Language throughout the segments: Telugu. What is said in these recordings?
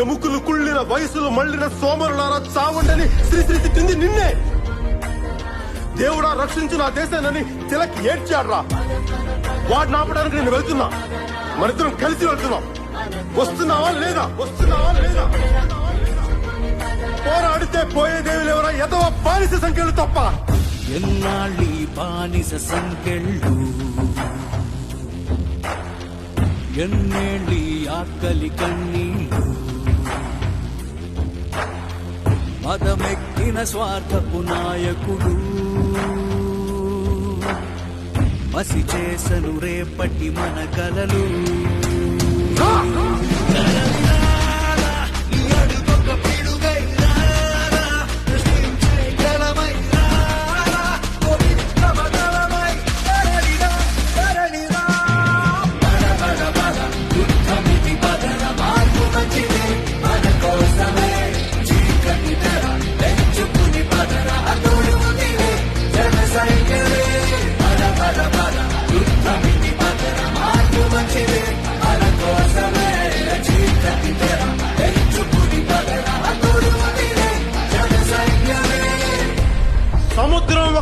ఎముకలు కుళ్ళిన వయసులు మళ్ళిన సోమరులారా చావండని శ్రీశ్రీ తిట్టింది నిన్నే. దేవుడా రక్షించు నా దేశానని తిలక్ ఏడ్చాడ్రా. వాడిని ఆపడానికి నేను వెళ్తున్నా. మనిద్దరం కలిసి వెళ్తున్నాం. వస్తున్నావా లేదా? వస్తున్నావా లేదా? పోరాడితే పోయేదేవి లేవరా? ఎదవ బానిస సంఖ్యలు తప్ప. ఎన్నాళ్ళి బానిస సంకెళ్ళు ఎన్నేళ్ళి ఆకలి కన్నీళ్ళు? మదమెక్కిన స్వార్థపు నాయకుడు. మసి చేసను రేపటి మన కలలు.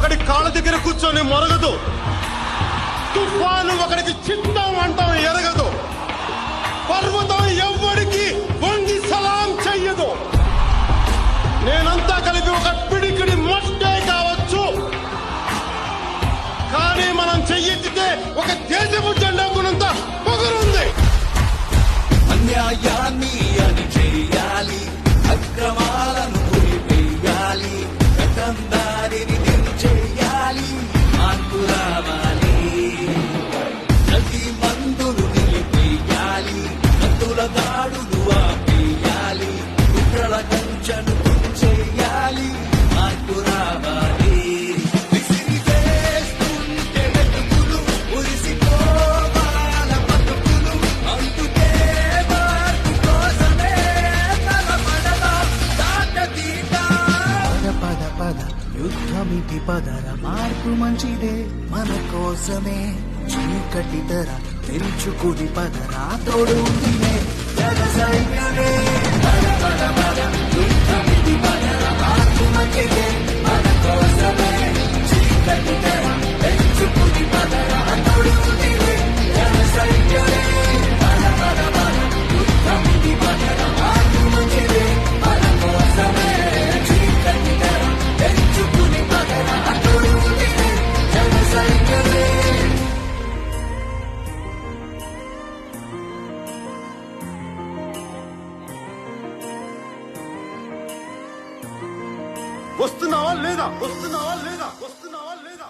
ఒకటి కాళ్ళ దగ్గర కూర్చొని మొరగదు. తుఫాను ఒకడికి చిత్తం అంటాం ఎరగదు. మార్పు సమితి పదర మార్పు మంచిదే మన కోసమే. చీకటి తెర తెరుచుకుని పదరా తోడు ఉందిలే వస్తున్నావా లేదా? వస్తున్నావా లేదా? వస్తున్నావా లేదా?